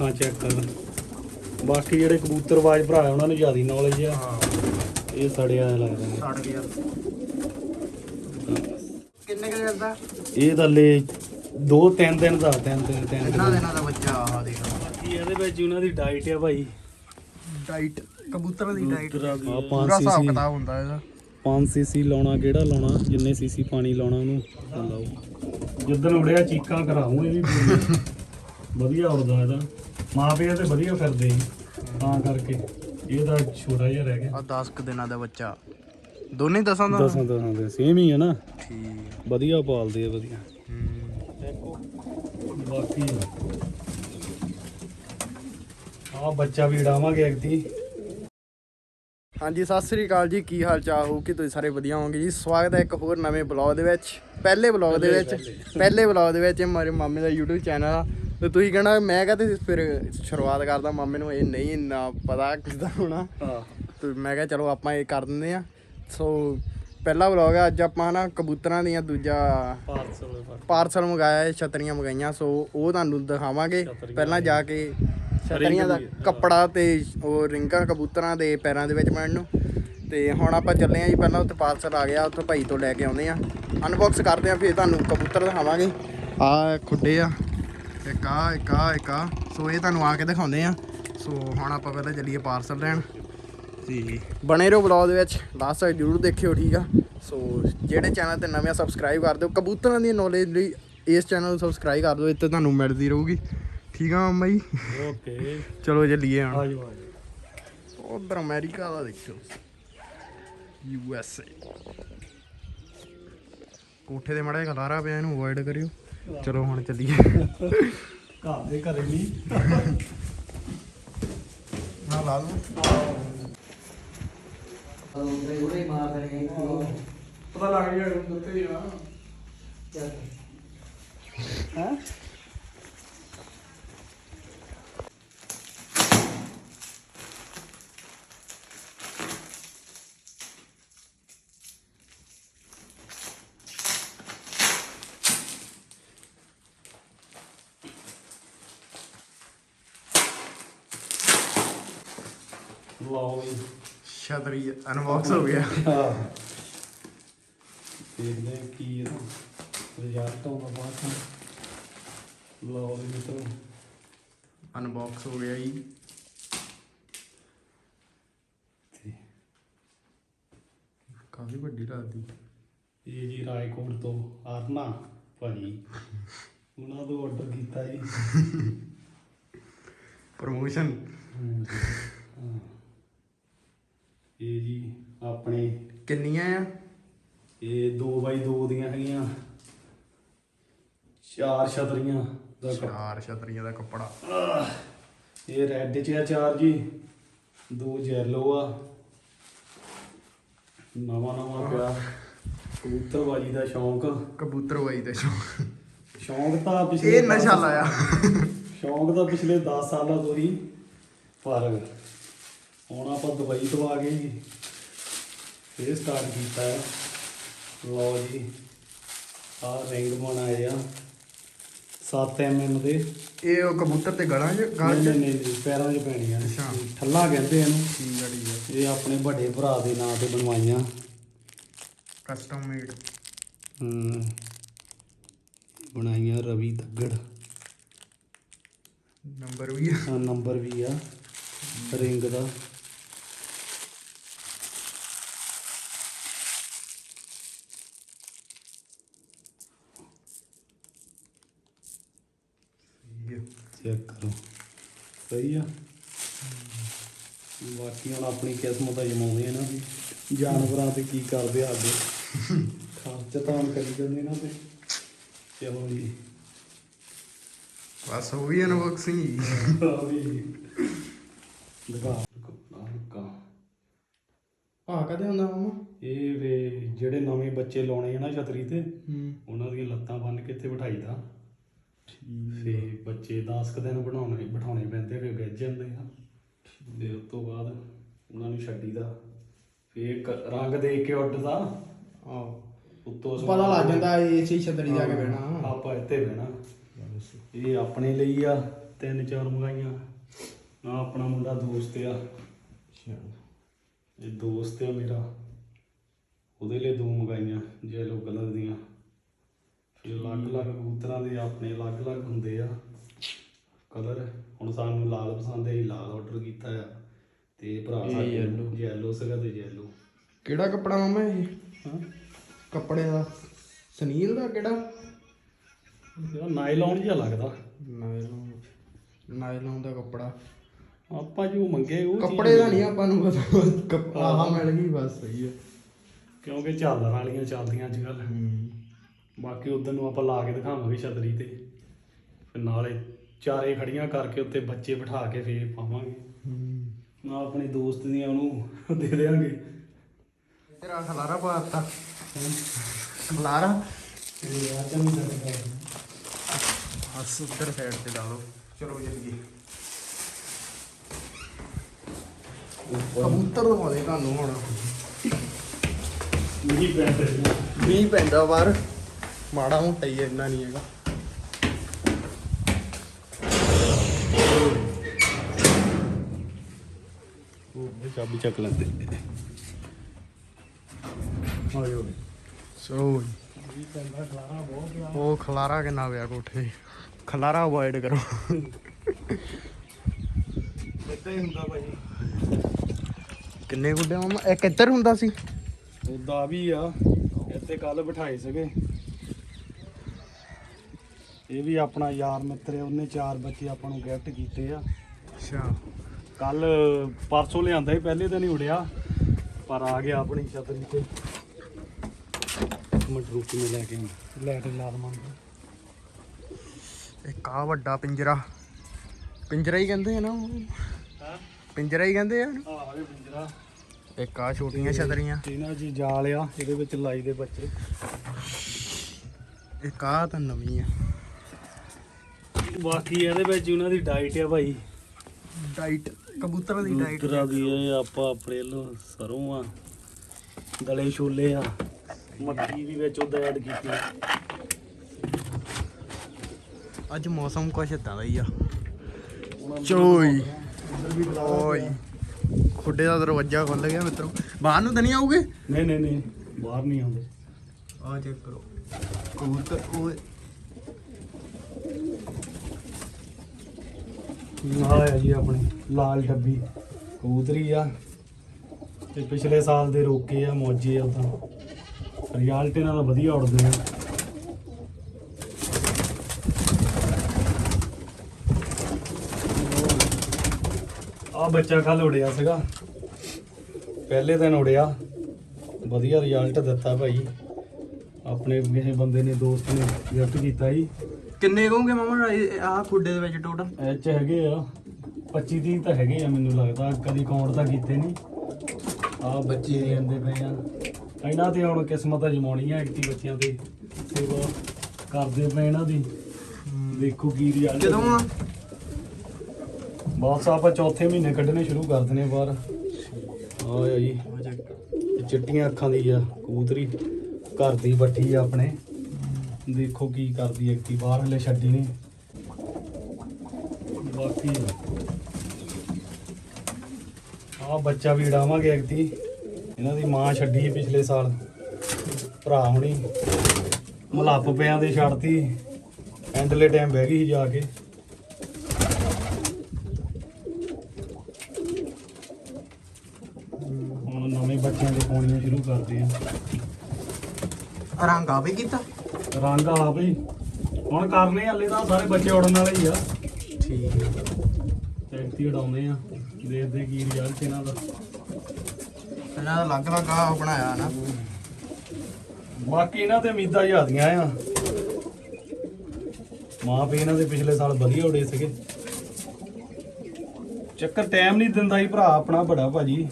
ਹਾਂ ਚੈੱਕ ਕਰ ਬਾਕੀ ਜਿਹੜੇ ਕਬੂਤਰਬਾਜ਼ ਭਰਾ ਆ, ਉਹਨਾਂ ਨੂੰ ਜ਼ਿਆਦਾ ਨੌਲੇਜ ਆ। ਹਾਂ। ਇਹ ਸੜਿਆ ਲੱਗਦਾ। ਸੜ ਗਿਆ। ਕਿੰਨੇ ਕੁ ਦਿਨ ਦਾ? ਇਹ ਤਾਂ ਲੈ ਦੋ ਤਿੰਨ ਦਿਨ ਦਾ ਤਿੰਨ ਤਿੰਨ ਤਿੰਨ ਦਿਨਾਂ। ਦਾ ਬੱਚਾ ਆ ਦੇਖ ਬਾਕੀ ਇਹਦੇ ਵਿੱਚ ਉਹਨਾਂ ਦੀ ਡਾਈਟ ਆ ਭਾਈ। ਡਾਈਟ ਕਬੂਤਰਾਂ ਦੀ ਡਾਈਟ ਕਬੂਤਰਾਂ ਆ, ਪੂਰਾ ਹਿਸਾਬ CC ਕਿਤਾਬ ਹੁੰਦਾ ਇਹਦਾ। 5 ਸੀਸੀ ਲਾਉਣਾ ਕਿਹੜਾ ਲਾਉਣਾ? ਜਿੰਨੇ ਸੀਸੀ ਪਾਣੀ ਲਾਉਣਾ ਉਹਨੂੰ ਲਾਓ। ਜਿੱਦਣ ਉੜਿਆ ਚੀਕਾਂ ਕਰਾਉਂ ਇਹ ਵੀ। ਵਧੀਆ ਉੜਦਾ ਇਹਦਾ। ਮਾਂ ਪਿਓ ਤੇ ਵਧੀਆ ਫਿਰਦੇ ਸੀ ਤਾਂ ਕਰਕੇ। ਇਹ ਤਾਂ ਛੋਟਾ ਜਿਹਾ ਰਹਿ ਗਿਆ। ਆ 10 ਕੁ ਦਿਨਾਂ ਦਾ ਬੱਚਾ। ਦੋਨੇ ਦਸਾਂ ਦਾ? ਦਸਾਂ ਦਸਾਂ ਦੇ ਸੇਮ ਹੀ ਹੈ ਨਾ। ਠੀਕ। ਵਧੀਆ ਪਾਲਦੇ ਆ ਵਧੀਆ। ਹੂੰ। ਬਾਕੀ ਆ। ਬੱਚਾ ਵੀ ਉਡਾਵਾਂਗੇ ਅਗਤੀ ਹਾਂਜੀ ਸਤਿ ਸ੍ਰੀ ਅਕਾਲ ਜੀ। ਕੀ ਹਾਲ ਚਾਲ? ਹੋ ਕਿ ਤੁਸੀਂ ਸਾਰੇ ਵਧੀਆ ਹੋਵੋਗੇ ਜੀ। ਸਵਾਗਤ ਹੈ ਇੱਕ ਹੋਰ ਨਵੇਂ ਬਲੌਗ ਦੇ ਵਿੱਚ। ਪਹਿਲੇ ਬਲੌਗ ਦੇ ਵਿੱਚ। ਪਹਿਲੇ। ਬਲੌਗ ਦੇ ਵਿੱਚ ਮੇਰੇ ਮਾਮੇ ਦਾ YouTube ਚੈਨਲ ਆ। ਤੇ ਤੁਸੀਂ ਕਹਿਣਾ ਮੈਂ ਕਹਤੇ ਫਿਰ ਸ਼ੁਰੂਆਤ ਕਰਦਾ ਮਾਮੇ ਨੂੰ ਇਹ ਨਹੀਂ ਨਾ ਪਤਾ ਕਿਸਦਾ ਹੋਣਾ। ਹਾਂ। ਤੇ ਮੈਂ ਕਿਹਾ ਚਲੋ ਆਪਾਂ ਇਹ ਕਰ ਦਿੰਦੇ ਆ ਸੋ ਪਹਿਲਾ ਵਲੌਗ ਹੈ ਅੱਜ ਆਪਾਂ ਨਾ ਕਬੂਤਰਾਂ ਦੀਆਂ ਦੂਜਾ ਪਾਰਸਲ ਪਾਰਸਲ ਮੰਗਾਇਆ ਛਤਰੀਆਂ ਮੰਗਾਈਆਂ। ਸੋ ਉਹ ਤੁਹਾਨੂੰ ਦਿਖਾਵਾਂਗੇ। ਪਹਿਲਾਂ ਜਾ ਕੇ ਛਤਰੀਆਂ ਦਾ। ਕੱਪੜਾ ਤੇ ਉਹ ਰਿੰਗਾਂ ਕਬੂਤਰਾਂ ਦੇ ਪੈਰਾਂ ਦੇ ਵਿੱਚ ਪੈਣ ਨੂੰ। ਤੇ ਹੁਣ ਆਪਾਂ ਚੱਲੇ ਆ ਜੀ ਪਹਿਲਾਂ ਉੱਥੇ ਪਾਰਸਲ ਆ ਗਿਆ ਉੱਥੇ ਭਾਈ ਤੋਂ ਲੈ ਕੇ ਆਉਂਦੇ ਆ ਅਨਬਾਕਸ ਕਰਦੇ ਆ ਫਿਰ ਤੁਹਾਨੂੰ ਕਬੂਤਰ ਦਿਖਾਵਾਂਗੇ। ਆ ਖੁੱਡੇ ਆ ਇੱਕ ਆ ਇੱਕ ਆ ਇੱਕ ਆ। ਸੋ ਇਹ ਤੁਹਾਨੂੰ ਆ ਕੇ ਦਿਖਾਉਂਦੇ ਆ ਸੋ ਹੁਣ ਆਪਾਂ ਪਹਿਲਾਂ ਚੱਲੀਏ ਪਾਰਸਲ ਲੈਣ। ਤੇ ਬਣੇ ਰਹੋ ਵਲੌਗ ਦੇ ਵਿੱਚ ਲਾਸਟ ਤੱਕ ਜਰੂਰ ਦੇਖਿਓ ਠੀਕ ਆ? ਸੋ ਜਿਹੜੇ ਚੈਨਲ ਤੇ ਨਵੇਂ ਸਬਸਕ੍ਰਾਈਬ ਕਰ ਦਿਓ। ਕਬੂਤਰਾਂ ਦੀ ਨੌਲੇਜ ਲਈ ਇਸ ਚੈਨਲ ਨੂੰ ਸਬਸਕ੍ਰਾਈਬ ਕਰ ਦਿਓ ਇੱਥੇ ਤੁਹਾਨੂੰ ਮਿਲਦੀ ਰਹੂਗੀ। ਠੀਕ ਆ ਮੰਮਾ ਜੀ? ਓਕੇ। ਚਲੋ ਚੱਲੀਏ ਹੁਣ। ਆਜੋ ਆਜੋ। ਉਧਰ ਅਮਰੀਕਾ ਦਾ ਦੇਖਿਓ। ਯੂ ਐਸ ਏ ਕੋਠੇ ਦੇ ਮੜਾ ਖਲਾਰਾ ਪਿਆ ਇਹਨੂੰ ਅਵੋਇਡ ਕਰਿਓ। ਚਲੋ ਹੁਣ ਚੱਲੀਏ। ਘਰ ਦੇ ਘਰੇ ਨਹੀਂ। ਹਾਂ ਲਾ ਲਓ। ਪਤਾ ਲੱਗ ਗਿਆ ਉੱਤੇ ਆ। ਹਾਂ ਲਓ ਵੀ ਛਤਰੀ ਅਨਬਾਕਸ ਹੋ ਗਿਆ। ਹਾਂ। ਦੇਖਦੇ ਹਾਂ ਕੀ ਇਹਦਾ ਰਿਜ਼ਲਟ ਆਉਂਦਾ ਬਾਅਦ ਚ? ਲਓ ਵੀ ਮਿੱਤਰੋ। ਅਨਬਾਕਸ ਹੋ ਗਿਆ ਜੀ। ਕਾਫੀ ਵੱਡੀ ਲੱਗਦੀ ਇਹ ਜੀ ਰਾਏਕੋਟ ਤੋਂ ਆਰਨਾ ਭਾਜੀ। ਉਹਨਾਂ ਤੋਂ ਆਰਡਰ ਕੀਤਾ ਜੀ। ਪ੍ਰੋਮੋਸ਼ਨ ਹਾਂ। ਇਹ ਜੀ ਆਪਣੇ ਕਿੰਨੀਆਂ ਆ? ਇਹ 2x2 ਦੀਆਂ ਹੈਗੀਆਂ। ਚਾਰ ਛਤਰੀਆਂ ਦਾ ਚਾਰ ਛਤਰੀਆਂ ਦਾ ਕੱਪੜਾ। ਇਹ ਰੈੱਡ ਚ ਆ ਚਾਰ ਜੀ। ਦੋ ਯੈਲੋ ਆ। ਨਵਾਂ ਨਵਾਂ ਪਿਆ। ਕਬੂਤਰਬਾਜੀ ਦਾ ਸ਼ੌਂਕ। ਕਬੂਤਰ ਬਾਈ ਦਾ ਸ਼ੌਕ। ਸ਼ੌਂਕ ਤਾਂ ਪਿਛਲੇ ਇਹ ਨਸ਼ਾ ਲਾਇਆ। ਸ਼ੌਂਕ ਤਾਂ ਪਿਛਲੇ 10 ਸਾਲਾਂ ਤੋਂ ਹੀ ਪਰ ਹੁਣ ਆਪਾਂ ਦੁਬਈ ਤੋਂ ਆ ਗਏ ਜੀ ਫੇਰ ਸਟਾਰਟ ਕੀਤਾ ਹੈ। ਲਓ ਜੀ ਆਹ ਰਿੰਗ ਬਣਾਏ ਆ। 7 mm ਦੇ। ਇਹ ਉਹ ਕਬੂਤਰ ਤੇ ਗਲਾਂ 'ਚ ਗਲ ਨਹੀਂ 'ਚ? ਨਹੀਂ ਨਹੀਂ ਪੈਰਾਂ 'ਚ ਪੈਣੀਆਂ ਅੱਛਾ। ਠੱਲਾ ਕਹਿੰਦੇ ਇਹਨੂੰ। ਠੀਕ ਆ ਠੀਕ ਆ। ਇਹ ਆਪਣੇ ਵੱਡੇ ਭਰਾ ਦੇ ਨਾਂ ਤੇ ਬਣਵਾਈਆਂ। ਕਸਟਮ ਮੇਡ ਹਮ, ਬਣਾਈਆਂ ਰਵੀ ਤੱਗੜ। ਨੰਬਰ ਵੀ ਆ। ਆ ਨੰਬਰ ਵੀ ਆ। ਰਿੰਗ ਦਾ ਠੀਕ ਆ। ਚੈੱਕ ਕਰੋ। ਸਹੀ ਆ? ਬਾਕੀ ਹੁਣ ਆਪਣੀ ਕਿਸਮਤ ਅਜਮਾਉਂਦੇ ਆ ਨਾ ਵੀ ਜਾਨਵਰਾਂ ਤੇ ਕੀ ਕਰਦੇ ਆ ਅੱਗੇ? ਖਰਚ ਤਾਂ ਕਰੀ ਜਾਂਦੇ ਨਾ ਤੇ। ਚਲੋ ਜੀ? ਬਸ ਹੋ। ਗਈ ਅਨਬਾਕਸਿੰਗ ਹੀ ਦਿਖਾ ਕਾ ਆ। ਕਦੇ ਹੁੰਦਾ ਮਾਮਾ? ਇਹ ਵੇ ਜਿਹੜੇ ਨਵੇਂ ਬੱਚੇ ਲਾਉਣੇ ਆ ਨਾ ਛਤਰੀ ਤੇ ਉਹਨਾਂ ਦੀਆਂ ਲੱਤਾਂ ਬੰਨ ਕੇ ਇੱਥੇ ਬਿਠਾਈਦਾ ਫੇ ਬੱਚੇ 10 ਕੁ ਦਿਨ ਬਣਾਉਣੇ ਬਿਠਾਉਣੇ ਪੈਂਦੇ ਫਿਰ ਗੱਜ ਜਾਂਦੇ ਆ। ਤੇ ਉਸ ਤੋਂ ਬਾਅਦ ਉਹਨਾਂ ਨੂੰ ਛੱਡੀਦਾ ਫੇ ਰੰਗ ਦੇ ਕੇ ਉੱਡਦਾ। ਆਹ। ਉੱਤੋਂ ਪਤਾ ਲੱਗ ਜਾਂਦਾ ਏਸੀ ਛਤਰੀ ਜਾ ਕੇ ਬਹਿਣਾ। ਆਪਾਂ ਇੱਥੇ ਬਹਿਣਾ। ਇਹ ਆਪਣੇ ਲਈ ਆ ਤਿੰਨ ਚਾਰ ਮੰਗਾਈਆਂ ਆ ਆਪਣਾ ਮੁੰਡਾ ਦੋਸਤ ਆ। ਇਹ ਦੋਸਤ ਆ ਮੇਰਾ। ਉਹਦੇ ਲਈ ਦੋ ਮੰਗਾਈਆਂ ਜੈਲੋ ਕਲਰ ਦੀਆਂ। ਫਿਰ ਅਲੱਗ-ਅਲੱਗ ਕਬੂਤਰਾਂ ਦੇ ਆਪਣੇ ਅਲੱਗ-ਅਲੱਗ ਹੁੰਦੇ ਆ। ਕਲਰ। ਹੁਣ ਸਾਨੂੰ ਲਾਲ ਪਸੰਦ ਹੈ ਲਾਲ ਆਰਡਰ ਕੀਤਾ ਆ। ਤੇ ਭਰਾ ਇਹ ਸਾਡੇ yellow। ਜੈਲੋ ਸੀਗਾ ਤੇ ਜੈਲੋ ਕਿਹੜਾ ਕੱਪੜਾ ਮਾਮਾ ਇਹ? ਹਾਂ। ਕੱਪੜੇ ਦਾ। ਸਨੀਲ ਦਾ ਕਿਹੜਾ? ਜਿਹੜਾ ਨਾਈਲੌਨ ਜਿਹਾ ਲੱਗਦਾ। ਨਾਇਲੋਨ ਨਾਇਲੋਨ ਦਾ ਕੱਪੜਾ। ਆਪਾਂ ਜੋ ਮੰਗੇ ਉਹ ਚੀਜ਼ ਕੱਪੜੇ ਦਾ ਨਹੀਂ ਆਪਾਂ ਨੂੰ ਪਤਾ। ਕੱਪੜਾ ਆਹ ਮਿਲ ਗਈ ਬਸ ਸਹੀ ਹੈ ਕਿਉਂਕਿ ਝਾਲਰ ਵਾਲੀਆਂ ਚੱਲਦੀਆਂ ਅੱਜ ਕੱਲ ਬਾਕੀ ਉਧਰ ਨੂੰ ਆਪਾਂ ਲਾ ਕੇ ਦਿਖਾਵਾਂਗੇ ਛਤਰੀ ਤੇ। ਫਿਰ ਨਾਲੇ ਚਾਰੇ ਖੜੀਆਂ ਕਰਕੇ ਉੱਤੇ ਬੱਚੇ ਬਿਠਾ ਕੇ ਫੇਰ ਪਾਵਾਂਗੇ। ਨਾ ਆਪਣੇ ਦੋਸਤ ਦੀਆਂ ਉਹਨੂੰ ਦੇ ਦੇਵਾਂਗੇ ਤੇਰਾ ਖਲਾਰਾ ਪਾਤਾ। ਖਲਾਰਾ? ਤੇ ਆ ਚੰਗੀ ਤਰ੍ਹਾਂ ਬਸ ਉੱਧਰ ਸਾਈਡ ਤੇ ਲਾ ਲਓ। ਚਲੋ ਜਲਦੀ ਕਬੂਤਰ ਦਿਖਾਉਂਦੇ ਤੁਹਾਨੂੰ ਹੁਣ। ਨਹੀਂ ਪੈਂਦੇ। ਮੀਂਹ ਪੈਂਦਾ ਬਾਹਰ। ਮਾੜਾ ਮੋਟਾ ਹੈ, ਇੰਨਾ ਨਹੀਂ ਹੈਗਾ। ਉਹ ਚਾਬੀ ਚੱਕ ਲੈਂਦੇ ਆਇਓ ਸੋ ਵੀ ਪੈਂਦਾ ਖਲਾਰਾ ਉਹ ਕਿੰਨਾ ਪਿਆ ਕੋਠੇ। ਖਲਾਰਾ ਅਵੋਇਡ ਕਰੋ। ਇੱਦਾਂ ਹੀ ਹੁੰਦਾ ਭਾਈ। ਕਿੰਨੇ ਗੁੱਡੇ ਮਾਮਾ? ਇੱਕ ਇੱਧਰ ਹੁੰਦਾ ਸੀ। ਉਦਾਂ ਵੀ ਆ। ਇੱਥੇ ਕੱਲ ਬਿਠਾਏ ਸੀਗੇ। ਇਹ ਵੀ ਆਪਣਾ ਯਾਰ ਮਿੱਤਰ ਹੈ ਉਹਨੇ ਚਾਰ ਬੱਚੇ ਆਪਾਂ ਨੂੰ ਗਿਫਟ ਕੀਤੇ ਆ। ਅੱਛਾ। ਕੱਲ ਪਰਸੋਂ ਲਿਆਂਦਾ ਸੀ ਪਹਿਲੇ ਦਿਨ ਹੀ ਉੜਿਆ ਪਰ ਆ ਗਿਆ ਆਪਣੀ ਛਤਰੀ ਤੇ ਮਟਰੂਕੀ ਨੇ ਲੈ ਕੇ ਆਉਣਾ। ਲੈ ਕੇ ਦਵਾਂਗੇ ਇੱਕ ਆ ਵੱਡਾ ਪਿੰਜਰਾ। ਪਿੰਜਰਾ ਹੀ ਕਹਿੰਦੇ ਆ ਨਾ ਉਹ? ਹਾਂ? ਪਿੰਜਰਾ ਹੀ ਕਹਿੰਦੇ ਆ ਆਹ ਇਹ ਪਿੰਜਰਾ। ਇੱਕ ਆ ਛੋਟੀਆਂ ਛਤਰੀਆਂ। ਇਹਨਾਂ ਜੀ ਜਾਲ ਆ ਇਹਦੇ ਵਿੱਚ ਲਾਈ ਦੇ ਬੱਚੇ। ਇੱਕ ਆ ਤਾਂ ਨਵੀਂ ਆ। ਬਾਕੀ ਇਹਦੇ ਵਿੱਚ ਉਹਨਾਂ ਦੀ ਡਾਈਟ ਆ ਭਾਈ। ਡਾਈਟ ਕਬੂਤਰਾਂ ਦੀ ਡਾਈਟ ਦੂਤਰਾ ਦੀ ਇਹ ਆਪਾਂ ਆਪਣੇ ਲੋ ਸਰੋਂ ਆ ਦਲੇ ਛੋਲੇ ਆ ਮੱਕੀ ਵੀ ਵਿੱਚ ਉਹਦਾ ਐਡ ਕੀਤੀ। ਅੱਜ ਮੌਸਮ ਕੁਛ ਏਦਾਂ ਦਾ ਹੀ ਆ। ਚੋਈ। ਓਏ ਖੁੱਡੇ ਦਾ ਦਰਵਾਜ਼ਾ ਖੁੱਲ ਗਿਆ ਮਿੱਤਰੋ। ਬਾਹਰ ਨੂੰ ਤਾਂ ਨਹੀਂ ਆਉਗੇ ਨਹੀਂ ਨਹੀਂ ਨਹੀਂ ਬਾਹਰ ਨਹੀਂ ਆਉਂਦੇ। ਆ ਚੈੱਕ ਕਰੋ। ਕਬੂਤਰ ਓਏ। ਆਹ ਹੈ ਜੀ ਆਪਣੀ ਲਾਲ ਡੱਬੀ। ਕਬੂਤਰੀ ਆ। ਤੇ ਪਿਛਲੇ ਸਾਲ ਦੇ ਰੋਕੇ ਆ, ਮੌਜੇ ਆ ਉਦਾਂ ਰਿਜ਼ਲਟ ਇਹਨਾਂ ਦਾ ਵਧੀਆ ਉੜਦੇ ਆ। ਆ ਬੱਚਾ ਕੱਲ ਉੜਿਆ ਸੀਗਾ। ਪਹਿਲੇ ਦਿਨ ਉੜਿਆ। ਵਧੀਆ ਰਿਜ਼ਲਟ ਦਿੱਤਾ ਭਾਈ। ਆਪਣੇ ਕਿਸੇ ਬੰਦੇ ਨੇ, ਦੋਸਤ ਨੇ ਗਿਫਟ ਕੀਤਾ ਜੀ ਕਿੰਨੇ ਕਹੋਗੇ ਮਾਮਾ ਆ ਖੁੱਡੇ ਦੇ ਵਿੱਚ ਟੋਟਲ ਇਹ ਚ ਹੈਗੇ ਆ 25 30 ਤਾਂ ਹੈਗੇ ਆ ਮੈਨੂੰ ਲੱਗਦਾ ਕਦੀ ਕਾਊਂਟ ਤਾਂ ਕੀਤੇ ਨਹੀਂ ਆ ਬੱਚੇ ਜਾਂਦੇ ਪਏ ਆ। ਇਹਨਾਂ ਤੇ ਹੁਣ ਕਿਸਮਤ ਅਜਮਾਉਣੀ ਆ ਇੱਕੀ ਬੱਚਿਆਂ ਤੇ ਸੇਵਾ ਕਰਦੇ ਪਏ ਇਹਨਾਂ ਦੀ। ਦੇਖੋ ਕੀ ਰਿਜ਼ਲਟ ਕਦੋਂ ਆ? ਬਸ ਆਪਾਂ ਚੌਥੇ ਮਹੀਨੇ ਕੱਢਣੇ ਸ਼ੁਰੂ ਕਰ ਦਨੇ ਬਾਹਰ। ਆ ਜੀ ਇਹ ਚਿੱਟੀਆਂ ਅੱਖਾਂ ਦੀ ਆ ਕਬੂਤਰੀ। ਘਰ ਦੀ ਬੱਠੀ ਆ ਆਪਣੇ। ਦੇਖੋ ਕੀ ਕਰਦੀ ਐ ਕੀ ਬਾਹਰ ਹਲੇ ਛੱਡੀ ਨਹੀਂ। ਬਾਕੀ ਆ। ਬੱਚਾ ਵੀ ਉਡਾਵਾਂਗੇ ਐਕਤੀ ਇਹਨਾਂ ਦੀ ਮਾਂ ਛੱਡੀ ਸੀ ਪਿਛਲੇ ਸਾਲ। ਭਰਾ ਹੁਣੀ। ਮਲੱਪ ਪਿਆਂ ਦੇ ਛੱਡਤੀ। ਐਂਡਲੇ ਟਾਈਮ ਬਹਿ ਗਈ ਸੀ ਜਾ ਕੇ। ਹੁਣ ਨਵੇਂ ਬੱਚਿਆਂ ਦੇ ਪਾਉਣੀਆਂ ਸ਼ੁਰੂ ਕਰਦੇ ਆ। ਰੰਗ ਆ ਵੀ ਕੀਤਾ। ਰੰਗ ਆ ਬਈ। ਹੁਣ ਕਰਨੇ ਹਲੇ ਤਾਂ ਸਾਰੇ ਬੱਚੇ ਉੜਨ ਵਾਲੇ ਹੀ ਆ। ਠੀਕ। ਐਕਟੀ ਉਡਾਉਂਦੇ ਆ। ਦੇਖਦੇ ਕੀ ਰਿਜ਼ਲਟ ਇਹਨਾਂ ਦਾ। ਇਹਨਾਂ ਦਾ ਅਲੱਗ ਅਲੱਗ ਆ ਬਣਾਇਆ ਨਾ। ਬਾਕੀ ਇਹਨਾਂ ਤੇ ਉਮੀਦਾਂ ਜ਼ਿਆਦੀਆਂ ਆ। ਮਾਂ ਪਿਓ ਇਹਨਾਂ ਦੇ ਪਿਛਲੇ ਸਾਲ ਵਧੀਆ ਉੜੇ ਸੀਗੇ। ਚੱਕਰ ਟਾਈਮ ਨਹੀਂ ਦਿੰਦਾ ਹੀ ਭਰਾ ਆਪਣਾ ਬੜਾ ਭਾਜੀ।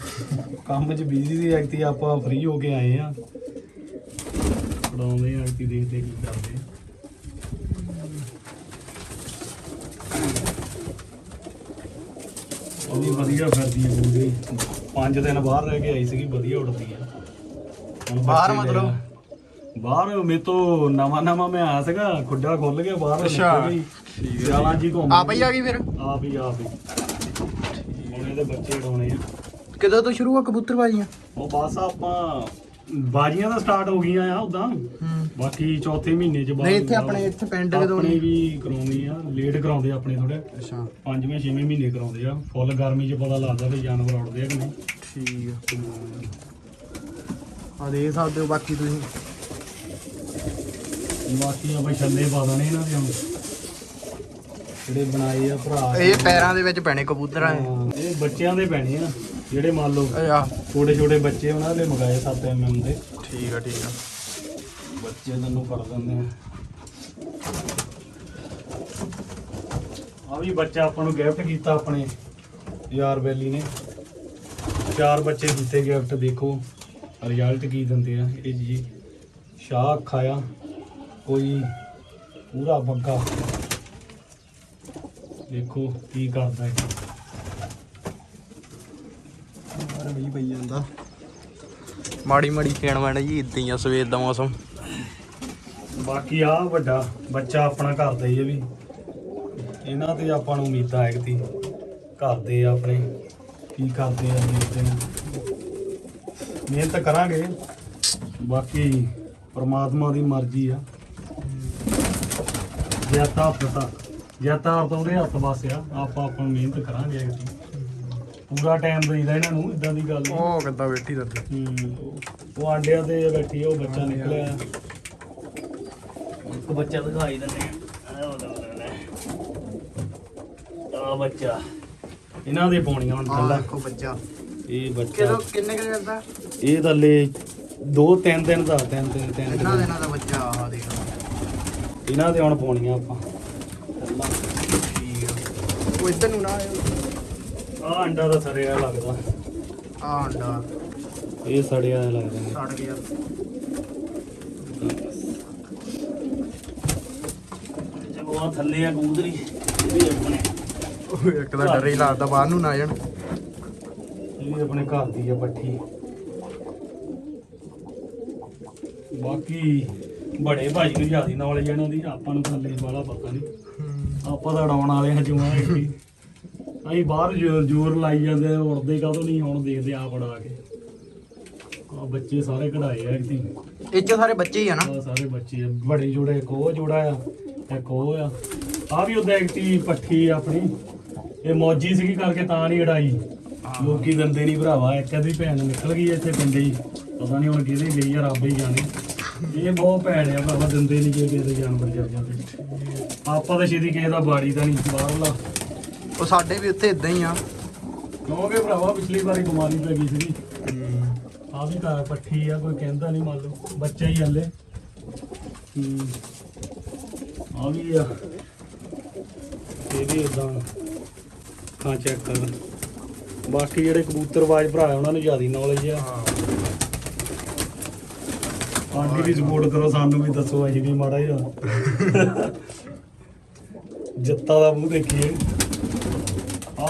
ਕੰਮ 'ਚ ਬਿਜ਼ੀ ਸੀ ਐਕਟੀ ਆਪਾਂ ਫ੍ਰੀ ਹੋ ਕੇ ਆਏ ਆ। ਉਡਾਉਂਦੇ ਆ ਐਕਟੀ ਦੇਖਦੇ ਕੀ ਕਰਦੇ ਆ। ਉਹ ਵੀ ਵਧੀਆ ਫਿਰਦੀ ਹੈ ਬੂਦੀ। ਪੰਜ ਦਿਨ ਬਾਹਰ ਰਹਿ ਕੇ ਆਈ ਸੀਗੀ ਵਧੀਆ ਉੱਡਦੀ ਆ। ਹੁਣ ਬਾਹਰ ਬੱਚੇ ਮਤਲਬ? ਬਾਹਰ ਮੇ ਤੋਂ ਨਵਾਂ ਨਵਾਂ ਮੈਂ ਆਇਆ ਸੀਗਾ ਖੁੱਡਾ ਖੁੱਲ ਗਿਆ ਬਾਹਰ। ਅੱਛਾ। ਨਿਕਲ ਗਈ ਸਿਆਲਾਂ ਜੀ ਘੁੰਮ ਆਪ ਹੀ ਆ ਗਈ ਫਿਰ? ਆਪ ਹੀ ਆਪ ਹੀ। ਹੁਣ ਇਹਦੇ ਬੱਚੇ ਉਡਾਉਣੇ ਆ। ਕਿਦੋਂ ਤੋਂ ਸ਼ੁਰੂ ਆ ਕਬੂਤਰਬਾਜ਼ੀਆਂ ਉਹ ਬਸ ਆਪਾਂ ਬਾਜੀਆਂ ਤਾਂ ਸਟਾਰਟ ਹੋ ਗਈਆਂ ਆ ਉਦਾਂ ਬਾਕੀ ਚੌਥੇ ਮਹੀਨੇ ਚ ਨਹੀਂ ਇੱਥੇ ਆਪਣੇ ਇੱਥੇ ਪਿੰਡ ਕਦੋਂ ਆਪਣੇ ਵੀ ਕਰਾਉਂਦੇ ਆ ਲੇਟ ਕਰਾਉਂਦੇ ਆ ਆਪਣੇ ਥੋੜੇ ਅੱਛਾ। ਪੰਜਵੇਂ ਛੇਵੇਂ ਮਹੀਨੇ ਕਰਾਉਂਦੇ ਆ। ਫੁੱਲ ਗਰਮੀ 'ਚ ਪਤਾ ਲੱਗਦਾ ਵੀ ਜਾਨਵਰ ਉੱਡਦੇ ਆ ਕਿ ਨਹੀਂ। ਠੀਕ ਆ। ਆ ਦੇਖ ਸਕਦੇ ਹੋ ਬਾਕੀ ਤੁਸੀਂ। ਬਾਕੀ ਆਪਾਂ ਛੱਲੇ ਪਾ ਦੇਣੇ ਇਹਨਾਂ ਦੇ ਹੁਣ। ਜਿਹੜੇ ਬਣਾਏ ਆ ਭਰਾ। ਇਹ ਪੈਰਾਂ ਦੇ ਵਿੱਚ ਪੈਣੇ ਕਬੂਤਰ। ਇਹ ਬੱਚਿਆਂ ਦੇ ਪੈਣੇ ਆ। ਜਿਹੜੇ ਮੰਨ ਲਓ ਆ। ਛੋਟੇ ਛੋਟੇ ਬੱਚੇ ਉਹਨਾਂ ਦੇ ਮੰਗਾਏ 7 ਐਮਐਮ ਦੇ। ਠੀਕ ਆ ਠੀਕ ਆ। ਬੱਚੇ ਤੈਨੂੰ ਕਰ ਦਿੰਦੇ ਆ। ਆ ਵੀ ਬੱਚਾ ਆਪਾਂ ਨੂੰ ਗਿਫਟ ਕੀਤਾ ਆਪਣੇ ਯਾਰ ਬੈਲੀ ਨੇ। ਚਾਰ ਬੱਚੇ ਦਿੱਤੇ ਗਿਫਟ ਦੇਖੋ ਰਿਜ਼ਲਟ ਕੀ ਦਿੰਦੇ ਆ। ਇਹ ਜੀ ਸ਼ਾਹ ਖਾਇਆ ਕੋਈ ਪੂਰਾ ਬੱਗਾ। ਦੇਖੋ ਕੀ ਕਰਦਾ ਹੈ ਬਾਹਰ ਮੀਂਹ ਪਈ ਜਾਂਦਾ। ਮਾੜੀ ਮਾੜੀ ਖੇਣ ਵੰਡ ਜੀ ਇਦਾਂ ਹੀ ਆ ਸਵੇਰ ਦਾ ਮੌਸਮ। ਬਾਕੀ ਆ ਵੱਡਾ ਬੱਚਾ ਆਪਣਾ ਘਰ ਦਾ ਹੀ ਹੈ ਵੀ। ਇਹਨਾਂ ਤੇ ਆਪਾਂ ਨੂੰ ਉਮੀਦਾਂ ਹੈ ਕਿ ਘਰ ਦੇ ਆਪਣੇ ਕੀ ਕਰਦੇ ਆ ਦੇਖਦੇ ਆ ਮਿਹਨਤ ਕਰਾਂਗੇ ਬਾਕੀ ਪ੍ਰਮਾਤਮਾ ਦੀ ਮਰਜ਼ੀ ਆ। ਜੇ ਤਾਂ ਪਤਾ ਜੇ ਤਾਂ ਉਹਦੇ ਹੱਥ ਬਸ ਆ ਆਪਾਂ ਆਪਾਂ ਮਿਹਨਤ ਕਰਾਂਗੇ। ਪੂਰਾ ਟਾਈਮ ਦੇਈਦਾ ਇਹਨਾਂ ਨੂੰ ਇਦਾਂ ਦੀ ਗੱਲ ਨਹੀਂ। ਉਹ ਕਿੱਦਾਂ ਬੈਠੀ ਦਰਦ ਹੂੰ ਉਹ ਆਂਡਿਆਂ ਤੇ ਬੈਠੀ ਆ, ਉਹ ਬੱਚਾ ਨਿਕਲਿਆ। ਇੱਕ ਬੱਚਾ ਦਿਖਾਈ ਦਿੰਦੇ ਆ। ਬੱਚਾ। ਇਹਨਾਂ ਦੇ ਪਾਉਣੀਆਂ ਹੁਣ ਆ ਥੱਲਾ ਦੇਖੋ ਬੱਚਾ। ਇਹ ਬੱਚਾ। ਕਿਦੋਂ ਕਿੰਨੇ ਕਿੰਨੇ ਦਾ? ਇਹ ਥੱਲੇ ਦੋ ਤਿੰਨ ਦਿਨ ਦਾ ਤਿੰਨ ਤਿੰਨ ਤਿੰਨ ਇਹਨਾਂ ਦਿਨ। ਦਾ ਬੱਚਾ ਆ ਦੇਖ ਇਹਨਾਂ ਦੇ ਹੁਣ ਪਾਉਣੀਆਂ ਆਪਾਂ। ਠੀਕ ਆ। ਉਹ ਇੱਧਰ ਨੂੰ ਨਾ ਆਇਓ। ਆ ਅੰਡਾ ਦਾ ਸੜਿਆ ਲੱਗਦਾ। ਆ ਅੰਡਾ। ਇਹ ਸੜਿਆ ਜਿਹਾ ਲੱਗਦਾ। ਮੈਨੂੰ। ਸੜ ਗਿਆ। ਚਲੋ ਆ ਥੱਲੇ ਆ ਕਬੂਤਰੀ ਇਹ ਵੀ ਆਪਣੇ। ਉਹ ਇੱਕ ਦਾ ਡਰ ਹੀ ਲੱਗਦਾ ਬਾਹਰ ਨੂੰ ਨਾ ਜਾਣ। ਇਹ ਵੀ ਆਪਣੇ ਘਰ ਦੀ ਆ ਪੱਠੀ। ਬਾਕੀ ਬੜੇ ਭਾਜੀ ਨੂੰ ਜਿਆਦੀ ਨੌਲੇਜ ਇਹਨਾਂ ਦੀ ਆਪਾਂ ਨੂੰ ਥੱਲੇ ਵਾਲਾ ਪਤਾ ਨਹੀਂ। ਆਪਾਂ ਤਾਂ ਉਡਾਉਣ ਵਾਲੇ ਹਾਂ ਜੂਆਂ ਇੱਥੇ ਅਸੀਂ ਬਾਹਰ ਜ਼ੋਰ ਜ਼ੋਰ ਲਾਈ ਜਾਂਦੇ ਆ, ਉੜਦੇ ਕਾਹਤੋਂ ਨਹੀਂ ਹੁਣ ਦੇਖਦੇ ਆਪ ਉਡਾ ਕੇ। ਆ ਬੱਚੇ ਸਾਰੇ ਕਢਾਏ ਆ ਇੱਥੇ ਇਹ ਚ ਸਾਰੇ ਬੱਚੇ ਹੀ ਆ ਨਾ? ਆ ਸਾਰੇ ਬੱਚੇ ਆ। ਬੜੇ ਜੋੜੇ ਇੱਕ ਉਹ ਜੋੜਾ ਆ ਇੱਕ ਉਹ ਆ। ਆ ਵੀ ਉਹਦਾ ਐਕਟੀ ਪੱਠੀ ਆ ਆਪਣੀ। ਇਹ ਮੌਜੀ ਸੀਗੀ ਕਰਕੇ ਤਾਂ ਨਹੀਂ ਉਡਾਈ ਲੋਕੀ ਦੰਦੇ ਨਹੀਂ ਭਰਾਵਾ ਇੱਕ ਅੱਧੀ ਭੈਣ ਨਿਕਲ ਗਈ ਇੱਥੇ ਪਿੰਡੇ ਹੀ। ਪਤਾ ਨਹੀਂ ਹੁਣ ਕਿਹਦੇ ਗਈ ਆ ਰੱਬ ਹੀ ਜਾਣੇ। ਇਹ ਬਹੁਤ ਭੈਣ ਆ ਭਰਾਵਾ ਦਿੰਦੇ ਨਹੀਂ ਕਿਸੇ ਦੇ ਜਾਨਵਰ ਜਰ ਜਾਂਦੇ ਆਪਾਂ ਤਾਂ ਛੇਤੀ ਕਿਸੇ ਦਾ ਬਾੜੀ ਦਾ ਨਹੀਂ ਬਾਹਰਲਾ। ਉਹ ਸਾਡੇ ਵੀ ਉੱਥੇ ਇਦਾਂ ਹੀ ਆ। ਕਿਉਂਕਿ ਭਰਾਵਾ ਪਿਛਲੀ ਵਾਰੀ ਬਿਮਾਰੀ ਪੈ ਗਈ ਸੀਗੀ। ਆ ਵੀ ਘਰ ਪੱਠੀ ਆ ਕੋਈ ਕਹਿੰਦਾ ਨਹੀਂ ਮੰਨ ਲਓ ਬੱਚਾ ਹੀ ਹਲੇ। ਆ ਵੀ ਆ। ਇਹ ਵੀ ਇਦਾਂ ਹਾਂ ਚੈੱਕ ਕਰ। ਬਾਕੀ ਜਿਹੜੇ ਕਬੂਤਰਬਾਜ਼ ਭਰਾ ਉਹਨਾਂ ਨੂੰ ਜ਼ਿਆਦਾ ਨੌਲੇਜ ਆ। ਸਾਡੀ ਵੀ ਸਪੋਰਟ ਕਰੋ ਸਾਨੂੰ ਵੀ ਦੱਸੋ ਅਸੀਂ ਵੀ ਮਾੜਾ ਜਿਹਾ। ਜੱਤਾ ਦਾ ਮੂੰਹ ਦੇਖੀਏ।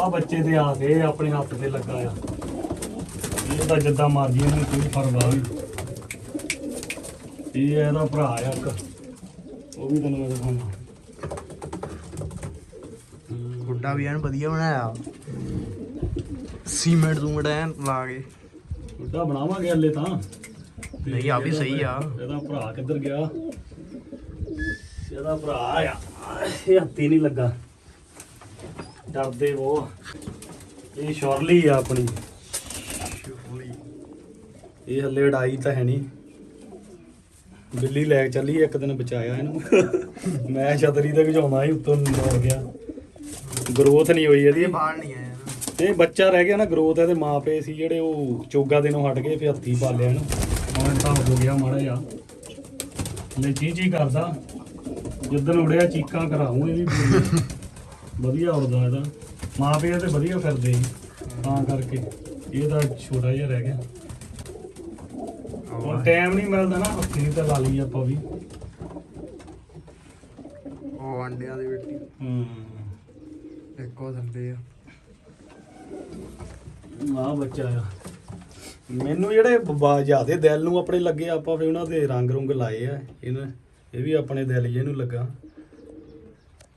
ਆ ਬੱਚੇ ਤੇ ਆ ਕੇ ਆਪਣੇ ਹੱਥ ਤੇ ਲੱਗਾ ਆ। ਇਹ ਤਾਂ ਜਿੱਦਾਂ ਮਰਜ਼ੀ ਇਹਨੂੰ ਕੋਈ ਪਰਵਾਹ ਨਹੀਂ ਇਹ ਇਹਦਾ ਭਰਾ ਆ ਇੱਕ। ਉਹ ਵੀ ਤੈਨੂੰ ਮੈਂ ਦਿਖਾਉਣਾ। ਗੁੱਡਾ ਵੀ ਐਨ ਵਧੀਆ ਬਣਾਇਆ। ਸੀਮੈਂਟ ਜ਼ੂਮਟ ਐਨ ਲਾ ਕੇ। ਬੁੱਢਾ ਬਣਾਵਾਂਗੇ ਹਲੇ ਤਾਂ। ਨਹੀਂ, ਆ ਵੀ ਸਹੀ ਆ। ਇਹਦਾ ਭਰਾ ਕਿੱਧਰ ਗਿਆ? ਇਹਦਾ ਭਰਾ ਆ। ਇਹ ਹੱਤੀ ਨਹੀਂ ਲੱਗਾ। ਡਰਦੇ ਉਹ ਇਹ ਸ਼ੋਰਲੀ ਆ ਆਪਣੀ। ਇਹ ਹੱਲੇ ਉਡਾਈ ਤਾਂ ਹੈ ਨਹੀਂ। ਬਿੱਲੀ ਲੈ ਕੇ ਚੱਲੀ ਇੱਕ ਦਿਨ ਬਚਾਇਆ ਇਹਨੂੰ। ਮੈਂ ਛਤਰੀ ਤੇ ਘਜਾਉਂਦਾ ਸੀ ਉੱਤੋਂ ਨਿਕਲ ਗਿਆ। ਗਰੋਥ ਨਹੀਂ ਹੋਈ ਇਹਦੀ। ਇਹ ਬਾਹਰ ਨਹੀਂ ਆਇਆ ਇਹ ਬੱਚਾ ਰਹਿ ਗਿਆ ਨਾ ਗਰੋਥ ਇਹਦੇ ਮਾਪੇ ਸੀ ਜਿਹੜੇ ਉਹ ਚੋਗਾ ਦੇ ਨੂੰ ਹਟ ਗਏ ਫਿਰ ਹੱਥੀ ਪਾਲਿਆ ਇਹਨੂੰ। ਹੁਣ ਤਾਂ ਹੋ ਗਿਆ ਮਾੜਾ ਜਿਹਾ। ਲੈ ਚੀ ਚੀ ਕਰਦਾ। ਜਿੱਦਣ ਉੜਿਆ ਚੀਕਾਂ ਕਰਾਉਂ ਇਹ ਵੀ। ਵਧੀਆ ਉੜਦਾ ਇਹਦਾ। ਮਾਪੇ ਇਹਦੇ ਵਧੀਆ ਫਿਰਦੇ ਸੀ ਤਾਂ ਕਰਕੇ ਇਹ ਤਾਂ ਛੋਟਾ ਜਿਹਾ ਰਹਿ ਗਿਆ। ਹੁਣ ਟਾਈਮ ਨਹੀਂ ਮਿਲਦਾ ਨਾ ਹੱਥੀ ਤੇ ਲਾ ਲਈ ਆਪਾਂ ਵੀ। ਉਹ ਅੰਡਿਆਂ ਦੀ ਬੇਟੀ ਹੂੰ। ਇੱਕ ਥੱਲੇ ਆ। ਆ ਬੱਚਾ ਆ। ਮੈਨੂੰ ਜਿਹੜੇ ਜਿਆਦੇ ਦਿਲ ਨੂੰ ਆਪਣੇ ਲੱਗੇ ਆਪਾਂ ਫੇ ਉਹਨਾਂ ਦੇ ਰੰਗ ਰੁੰਗ ਲਾਏ ਆ। ਇਹਨਾਂ ਇਹ ਵੀ ਆਪਣੇ ਦਿਲ ਜੇ ਨੂੰ ਲੱਗਾ।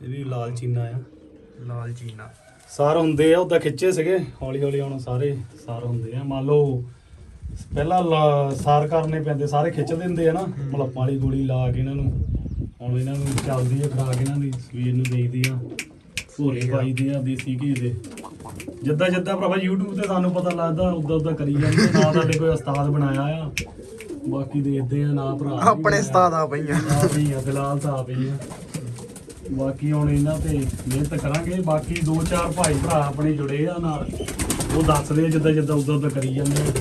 ਇਹ ਵੀ ਲਾਲ ਚੀਨਾ ਆ। ਲਾਲ ਜੀਨਾ ਸਾਰ ਹੁੰਦੇ ਆ ਉਹਦਾ ਖਿੱਚੇ ਸੀਗੇ। ਹੌਲੀ ਹੌਲੀ ਹੁਣ ਸਾਰੇ ਸਾਰ ਹੁੰਦੇ ਆ। ਮੰਨ ਲਓ ਪਹਿਲਾਂ ਲਾ- ਸਾਰ ਕਰਨੇ ਪੈਂਦੇ ਸਾਰੇ ਖਿੱਚ ਦਿੰਦੇ ਆ ਨਾ। ਮਲੱਪਾਂ ਵਾਲੀ ਗੋਲੀ ਲਾ ਕੇ ਇਹਨਾਂ ਨੂੰ। ਹੁਣ ਇਹਨਾਂ ਨੂੰ ਚੱਲਦੀ ਆ ਖਰਾਕ ਇਹਨਾਂ ਦੀ ਸਰੀਰ ਨੂੰ ਦੇਖਦੀ ਆ। ਭੋਰੇ ਪਾਈਦੀ ਆ ਦੇਸੀ ਘੀ ਦੇ। ਜਿੱਦਾਂ ਜਿੱਦਾਂ ਭਰਾਵਾ YouTube ਤੇ ਸਾਨੂੰ ਪਤਾ ਲੱਗਦਾ ਉਦਾਂ ਉਦਾਂ ਕਰੀ ਜਾਂਦੇ ਆ। ਨਾ ਸਾਡੇ ਕੋਈ ਉਸਤਾਦ ਬਣਾਇਆ ਆ। ਬਾਕੀ ਦੇਖਦੇ ਆ ਨਾ ਭਰਾ ਵੀ ਆਪਣੇ। ਉਸਤਾਦ ਆ ਪਈਆਂ। ਆਪ ਹੀ ਆ ਫਿਲਹਾਲ ਤਾਂ ਆ ਬਾਕੀ ਹੁਣ ਇਹਨਾਂ ਤੇ ਮਿਹਨਤ ਕਰਾਂਗੇ ਬਾਕੀ ਦੋ ਚਾਰ ਭਾਈ ਭਰਾ ਆਪਣੇ ਜੁੜੇ ਆ ਨਾਲ ਉਹ ਦੱਸਦੇ ਆ ਜਿੱਦਾਂ ਜਿੱਦਾਂ ਉਦਾਂ ਉਦਾਂ ਕਰੀ ਜਾਂਦੇ ਆ।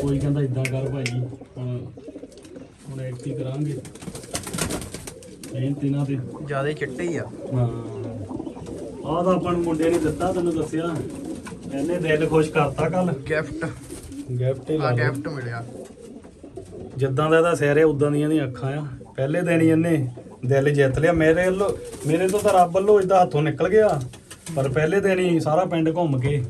ਕੋਈ ਕਹਿੰਦਾ ਇਦਾਂ ਕਰ ਭਾਈ ਹੁਣ ਹੁਣ ਐਕਟੀ ਕਰਾਂਗੇ। ਮਿਹਨਤ ਇਹਨਾਂ ਤੇ। ਜਿਆਦੇ ਚਿੱਟੇ ਹੀ ਆ। ਹਾਂ। ਆਹ ਤਾਂ ਆਪਾਂ ਨੂੰ ਮੁੰਡੇ ਨੇ ਦਿੱਤਾ ਤੈਨੂੰ ਦੱਸਿਆ। ਇਹਨੇ ਦਿਲ ਖੁਸ਼ ਕਰਤਾ ਕੱਲ। ਗਿਫਟ। ਗਿਫਟ ਹੀ ਲਾ ਆ। ਗਿਫਟ ਮਿਲਿਆ। ਜਿੱਦਾਂ ਦਾ ਇਹਦਾ ਸਿਰ ਹੈ ਉਦਾਂ ਦੀਆਂ ਇਹਦੀਆਂ ਅੱਖਾਂ ਆ। ਪਹਿਲੇ ਦਿਨ ਹੀ ਇਹਨੇ ਦਿਲ ਜਿੱਤ ਲਿਆ। ਮੇਰੇ ਵੱਲੋਂ ਮੇਰੇ ਤੋਂ ਤਾਂ ਰੱਬ ਵੱਲੋਂ ਇਦਾਂ ਹੱਥੋਂ ਨਿਕਲ ਗਿਆ। ਪਰ ਪਹਿਲੇ ਦਿਨ ਹੀ ਸਾਰਾ ਪਿੰਡ ਘੁੰਮ ਕੇ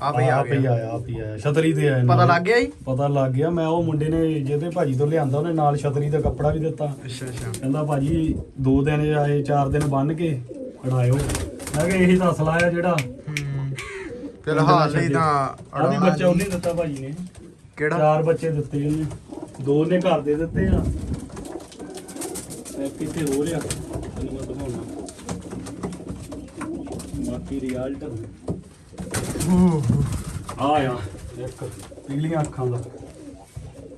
ਆ ਭਈ ਆ ਆਪ ਹੀ ਗਿਆ ਆਇਆ ਆਪ ਹੀ ਆਇਆ। ਛਤਰੀ ਤੇ ਆਇਆ ਪਤਾ। ਲੱਗ ਗਿਆ ਜੀ? ਪਤਾ ਲੱਗ ਗਿਆ। ਮੈਂ ਉਹ ਮੁੰਡੇ ਨੇ ਜਿਹਦੇ ਭਾਜੀ ਤੋਂ ਲਿਆਂਦਾ ਉਹਨੇ ਨਾਲ ਛਤਰੀ ਦਾ ਕੱਪੜਾ ਵੀ ਦਿੱਤਾ। ਅੱਛਾ ਅੱਛਾ। ਕਹਿੰਦਾ ਭਾਜੀ ਦੋ ਦਿਨ ਆਏ ਚਾਰ ਦਿਨ ਬੰਨ ਕੇ ਅੜਾਇਓ। ਮੈਂ ਕਿਹਾ ਇਹੀ ਤਾਂ ਅਸਲਾ ਆ ਜਿਹੜਾ ਫਿਲਹਾਲ ਲਈ ਤਾਂ ਆ ਵੀ ਬੱਚਾ ਉਹਨੇ ਦਿੱਤਾ ਭਾਜੀ ਨੇ। ਕਿਹੜਾ? ਚਾਰ ਬੱਚੇ ਦਿੱਤੇ ਉਹਨੇ। ਦੋ ਨੇ ਘਰ ਦੇ ਦਿੱਤੇ ਆ। ਕਿਤੇ ਹੋ ਰਿਹਾ? ਤੈਨੂੰ ਮੈਂ ਦਿਖਾਉਣਾ। ਬਾਕੀ ਰਿਜ਼ਲਟ ਆ ਆ। ਇੱਕ, ਪੀਲੀਆਂ ਅੱਖਾਂ ਦਾ।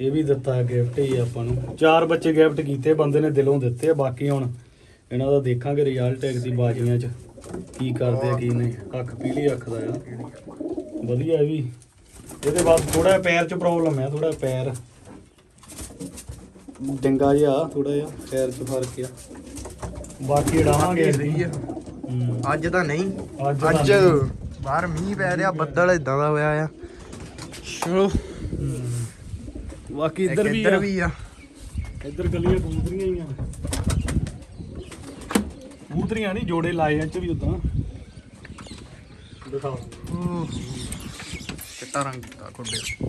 ਇਹ ਵੀ ਦਿੱਤਾ ਗਿਫਟ ਹੀ ਆਪਾਂ ਨੂੰ। ਚਾਰ ਬੱਚੇ ਗਿਫਟ ਕੀਤੇ, ਬੰਦੇ ਨੇ ਦਿਲੋਂ ਦਿੱਤੇ ਆ, ਬਾਕੀ ਹੁਣ ਇਹਨਾਂ ਦਾ ਦੇਖਾਂਗੇ ਰਿਜ਼ਲਟ ਇੱਕ ਦੀ ਬਾਜੀਆਂ 'ਚ ਕੀ ਕਰਦੇ ਆ, ਕੀ ਨਹੀਂ। ਅੱਖ ਪੀਲੀ ਅੱਖ ਦਾ ਆ। ਵਧੀਆ ਇਹ ਵੀ। ਇਹਦੇ ਬਾਅਦ ਥੋੜਾ ਪੈਰ 'ਚ ਪ੍ਰੋਬਲਮ ਹੈ ਥੋੜਾ ਪੈਰ। ਡੰਗਾ ਜਿਹਾ ਥੋੜਾ ਜਿਹਾ ਪੈਰ 'ਚ ਫ਼ਰਕ ਆ। ਬਾਕੀ ਉਡਾਵਾਂਗੇ। ਸਹੀ ਆ। ਹੂੰ। ਅੱਜ ਤਾਂ ਨਹੀਂ ਅੱਜ ਤਾਂ ਅੱਜ। ਬਾਹਰ ਮੀਂਹ ਪੈ ਰਿਹਾ ਬੱਦਲ ਇਦਾਂ ਦਾ ਹੋਇਆ ਆ। ਚਲੋ। ਬਾਕੀ ਇੱਧਰ ਵੀ ਇੱਧਰ ਆ। ਵੀ ਆ। ਇੱਧਰ ਗਲੀਆਂ ਕਬੂਤਰੀਆਂ ਹੀ ਆ। ਕਬੂਤਰੀਆਂ ਨਹੀਂ ਜੋੜੇ ਲਾਏ ਆ ਚ ਵੀ ਉਦਾਂ ਦਿਖਾਓ। ਓਹ, ਚਿੱਟਾ ਰੰਗ ਕੀਤਾ ਖੁੱਡੇ।